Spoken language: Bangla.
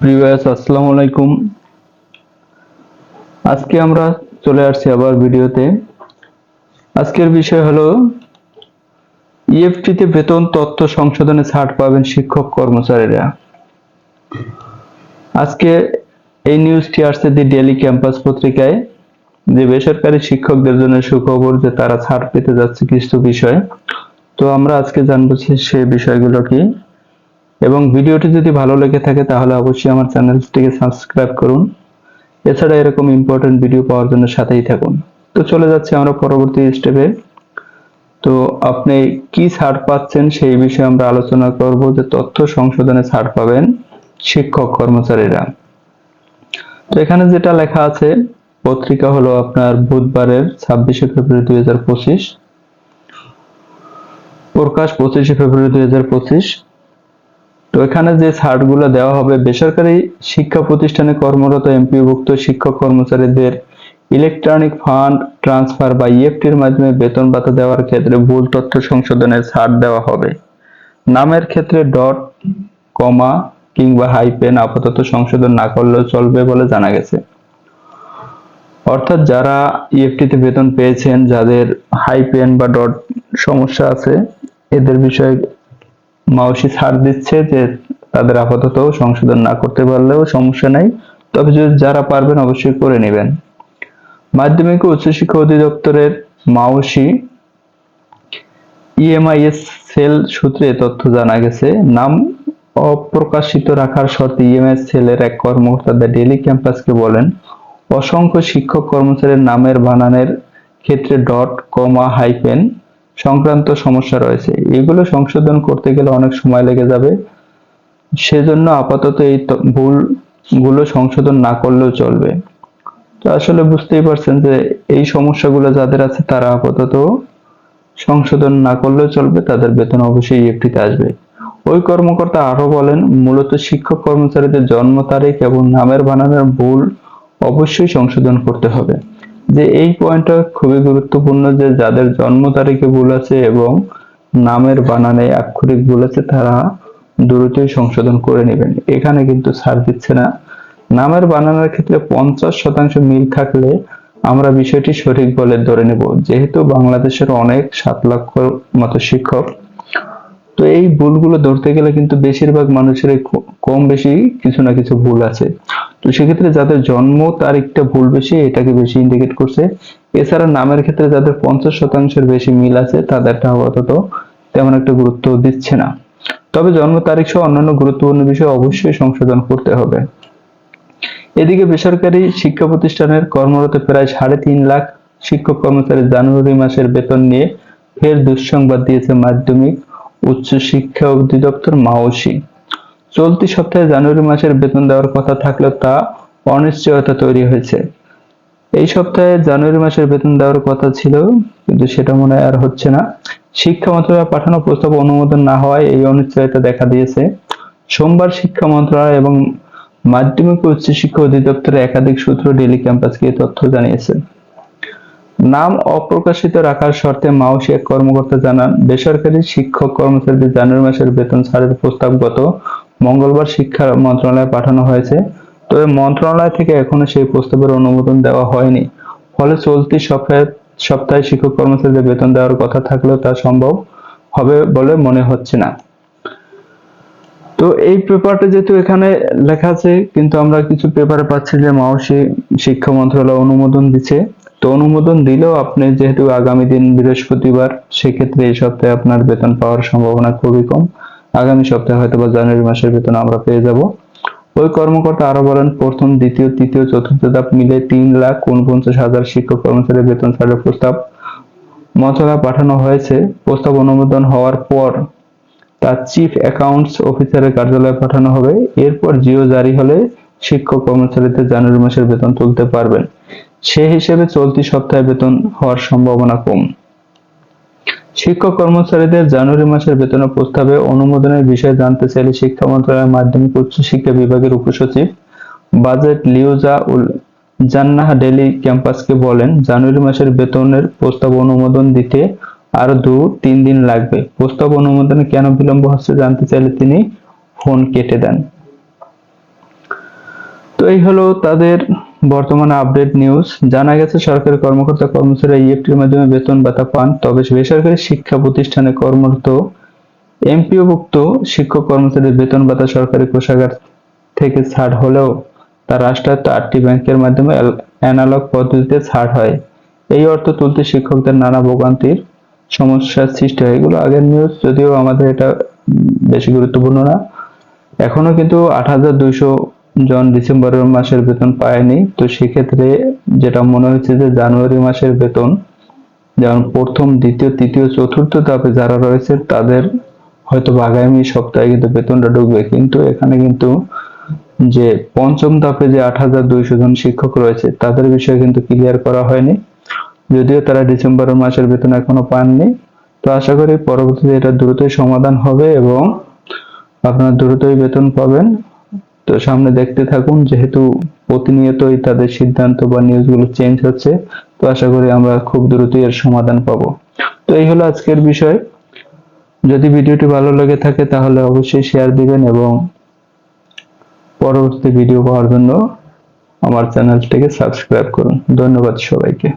প্রিয়াস আসসালামু আলাইকুম। আজকে আমরা চলে আসছি আবার ভিডিওতে। আজকের বিষয় হলো ইএফটিতে বেতন তথ্য সংশোধনে ছাড় পাবেন শিক্ষক কর্মচারীরা। আজকে এই নিউজটি আসছে দি ডেলি ক্যাম্পাস পত্রিকায়, যে বেসরকারি শিক্ষকদের জন্য সুখবর যে তারা ছাড় পেতে যাচ্ছে কিছু বিষয়। তো আমরা আজকে জানব সেই বিষয়গুলো কি। এবং ভিডিওটি যদি ভালো লেগে থাকে তাহলে অবশ্যই আমার চ্যানেলটিকে সাবস্ক্রাইব করুন। এছাড়া এরকম ইম্পর্টেন্ট ভিডিও পাওয়ার জন্য সাথেই থাকুন। তো চলে যাচ্ছি আমরা পরবর্তী স্টেপে তো আপনি কি ছাড় পাচ্ছেন সেই বিষয়ে আমরা আলোচনা করব যে তথ্য সংশোধনে ছাড় পাবেন শিক্ষক কর্মচারীরা। তো এখানে যেটা লেখা আছে, পত্রিকা হলো আপনার বুধবারের ছাব্বিশে ফেব্রুয়ারি দুই হাজার পঁচিশ। প্রকাশ পঁচিশে ফেব্রুয়ারি দুই হাজার পঁচিশ। তো এখানে যে ছাড়গুলো দেওয়া হবে, বেসরকারি শিক্ষা প্রতিষ্ঠানে কর্মরত এমপিভুক্ত শিক্ষক কর্মচারীদের ইলেকট্রনিক ফান্ড ট্রান্সফার বা ইএফটির মাধ্যমে বেতন ভাতা দেওয়ার ক্ষেত্রে ভুল তথ্য সংশোধনের ছাড় দেওয়া হবে। নামের ক্ষেত্রে ডট কমা কিংবা হাইপেন আপাতত সংশোধন না করলেও চলবে বলে জানা গেছে। অর্থাৎ যারা ইএফটিতে বেতন পেয়েছেন, যাদের হাইপেন বা ডট সমস্যা আছে, এদের বিষয়ে মাউসি ছাড় দিচ্ছে যে তাদের আপাতত সংশোধন না করতে পারলেও সমস্যা নাই। তবে যদি যারা পারবেন অবশ্যই করে নেবেন। মাধ্যমিক ও উচ্চশিক্ষা অধিদপ্তরের মাউসি ইএমআইএস সেল সূত্রে তথ্য জানা গেছে। নাম অপ্রকাশিত রাখার শর্তে ইএমআইএস সেলের এক কর্মকর্তা ডেলি ক্যাম্পাসকে বলেন, অসংখ্য শিক্ষক কর্মচারীর নামের বানানের ক্ষেত্রে ডট কমা হাইপেন সংক্রান্ত সমস্যা রয়েছে। এগুলো সংশোধন করতে গেলে অনেক সময় লেগে যাবে। সেজন্য আপাতত এই ভুলগুলো সংশোধন না করলেও চলবে। তো আসলে বুঝতেই পারছেন যে এই সমস্যাগুলো যাদের আছে তারা আপাতত সংশোধন না করলেও চলবে, তাদের বেতন অবশ্যই ইএফটিতে আসবে। ওই কর্মকর্তা আরও বলেন, মূলত শিক্ষক কর্মচারীদের জন্ম তারিখ এবং নামের বানানোর ভুল অবশ্যই সংশোধন করতে হবে। যে এই পয়েন্টটা খুবই গুরুত্বপূর্ণ যে যাদের জন্ম তারিখে ভুল আছে এবং নামের বানানে আক্ষরিক ভুল আছে, তারা দ্রুতই সংশোধন করে নেবেন। এখানে কিন্তু ছাড় দিচ্ছে না। নামের বানানোর ক্ষেত্রে পঞ্চাশ শতাংশ মিল থাকলে আমরা বিষয়টি সঠিক বলে ধরে নেব। যেহেতু বাংলাদেশের অনেক সাত লক্ষ মতো শিক্ষক, তো এই ভুলগুলো ধরতে গেলে কিন্তু বেশিরভাগ মানুষের কম বেশি কিছু না কিছু ভুল আছে। তো সেক্ষেত্রে যাদের জন্ম তারিখটা ভুল বেশি, এটাকে বেশি ইন্ডিকেট করছে। এছাড়া নামের ক্ষেত্রে যাদের পঞ্চাশ শতাংশের বেশি মিল আছে, তাদেরটা আপাতত তেমন একটা গুরুত্ব দিচ্ছে না। তবে জন্ম তারিখ সহ অন্যান্য গুরুত্বপূর্ণ বিষয় অবশ্যই সংশোধন করতে হবে। এদিকে বেসরকারি শিক্ষা প্রতিষ্ঠানের কর্মরত প্রায় সাড়ে তিন লাখ শিক্ষক কর্মচারী জানুয়ারি মাসের বেতন নিয়ে ফের দুঃসংবাদ দিয়েছে মাধ্যমিক উচ্চ শিক্ষা অধিদপ্তর মাওসি। চলতি সপ্তাহে জানুয়ারি মাসের বেতন দেওয়ার কথা থাকলেও তা অনিশ্চয়তা তৈরি হয়েছে। এই সপ্তাহে জানুয়ারি মাসের বেতন দেওয়ার কথা ছিল, কিন্তু সেটা মনে আর হচ্ছে না। শিক্ষা মন্ত্রণালয় পাঠানো প্রস্তাব অনুমোদন না হওয়ায় এই অনিশ্চয়তা দেখা দিয়েছে। সোমবার শিক্ষা মন্ত্রণালয় এবং মাধ্যমিক ও উচ্চশিক্ষা অধিদপ্তরের একাধিক সূত্র ডেলি ক্যাম্পাসকে তথ্য জানিয়েছে। নাম অপ্রকাশিত রাখার শর্তে মাউসি এক কর্মকর্তা জানান, বেসরকারি শিক্ষক কর্মচারীদের জানুয়ারি মাসের বেতন ছাড়ের প্রস্তাব গত মঙ্গলবার শিক্ষা মন্ত্রণালয়ে পাঠানো হয়েছে। তবে মন্ত্রণালয় থেকে এখনও সেই প্রস্তাবের অনুমোদন দেওয়া হয়নি। ফলে চলতি সপ্তাহে সপ্তাহে শিক্ষক কর্মচারীদের বেতন দেওয়ার কথা থাকলেও তা সম্ভব হবে বলে মনে হচ্ছে না। তো এই পেপারটা যেহেতু এখানে লেখা আছে, কিন্তু আমরা কিছু পেপারে পাচ্ছি যে মাওসি শিক্ষা মন্ত্রণালয় অনুমোদন দিচ্ছে। তো অনুমোদন দিলেও আপনি যেহেতু আগামী দিন বৃহস্পতিবার, সেক্ষেত্রে এই সপ্তাহে আপনার বেতন পাওয়ার সম্ভাবনা খুবই কম। আগামী সপ্তাহে হয়তো বা জানুয়ারি মাসের বেতন আমরা পেয়ে যাব। ওই কর্মকর্তা আরও বলেন, প্রথম, দ্বিতীয়, তৃতীয়, চতুর্থ ধাপ মিলে তিন লাখ উনপঞ্চাশ হাজার শিক্ষক কর্মচারীর বেতন ছাড়ের প্রস্তাব মন্ত্রণালয়ে পাঠানো হয়েছে। প্রস্তাব অনুমোদন হওয়ার পর তা চিফ অ্যাকাউন্টস অফিসারের কার্যালয়ে পাঠানো হবে। এরপর জিও জারি হলে শিক্ষক কর্মচারীদের জানুয়ারি মাসের বেতন তুলতে পারবেন। সে হিসেবে চলতি সপ্তাহে বেতন হওয়ার সম্ভাবনা কম। শিক্ষক কর্মচারীদের জানুয়ারি মাসের বেতনের প্রস্তাবে অনুমোদনের বিষয়ে জানতে চাইলে শিক্ষা মন্ত্রণালয়ের মাধ্যমিক উচ্চ শিক্ষা বিভাগের উপসচিব বাজেট লিউজা উল জান্নাহ ডেলি ক্যাম্পাসকে বলেন, জানুয়ারি মাসের বেতনের প্রস্তাব অনুমোদন দিতে আরও দু, তিন দিন লাগবে। প্রস্তাব অনুমোদনে কেন বিলম্ব হচ্ছে জানতে চাইলে তিনি ফোন কেটে দেন। তো এই হলো তাদের বর্তমানে আপডেট নিউজ জানা গেছে সরকারি কর্মকর্তা কর্মচারীরা ইএফটির মাধ্যমে বেতন ভাতা পান, তবে বেসরকারি শিক্ষা প্রতিষ্ঠানে কর্মরত এমপিওভুক্ত শিক্ষক কর্মচারীদের বেতন ভাতা সরকারি কোষাগার থেকে ছাড় হলেও তা রাষ্ট্রায়ত্ত আটটি ব্যাংকের মাধ্যমে অ্যানালগ পদ্ধতিতে ছাড় হয়। এই অর্থ তুলতে শিক্ষকদের নানা ভোগান্তির সমস্যার সৃষ্টি হয়। এগুলো আগের নিউজ যদিও আমাদের এটা বেশি গুরুত্বপূর্ণ না। এখনও কিন্তু আট হাজার দুইশো জন ডিসেম্বরের মাসের বেতন পায়নি। তো সেক্ষেত্রে যেটা মনে হচ্ছে যে জানুয়ারি মাসের বেতন, যেমন প্রথম, দ্বিতীয়, তৃতীয়, চতুর্থ ধাপে যারা রয়েছে, তাদের হয়তো আগামী সপ্তাহে কিন্তু বেতনটা ঢুকবে। কিন্তু এখানে কিন্তু যে পঞ্চম ধাপে যে আট হাজার দুইশো জন শিক্ষক রয়েছে, তাদের বিষয়ে কিন্তু ক্লিয়ার করা হয়নি। যদিও তারা ডিসেম্বর মাসের বেতন এখনও পাননি। তো আশা করি পরবর্তীতে এটা দ্রুতই সমাধান হবে এবং আপনারা দ্রুতই বেতন পাবেন। তো সামনে দেখতে থাকুন, যেহেতু প্রতিনিয়তই তাদের সিদ্ধান্ত বা নিউজগুলো চেঞ্জ হচ্ছে, তো আশা করি আমরা খুব দ্রুতই এর সমাধান পাবো। তো এই হলো আজকের বিষয়। যদি ভিডিওটি ভালো লেগে থাকে, তাহলে অবশ্যই শেয়ার দিবেন এবং পরবর্তী ভিডিও পাওয়ার জন্য আমার চ্যানেলটিকে সাবস্ক্রাইব করুন। ধন্যবাদ সবাইকে।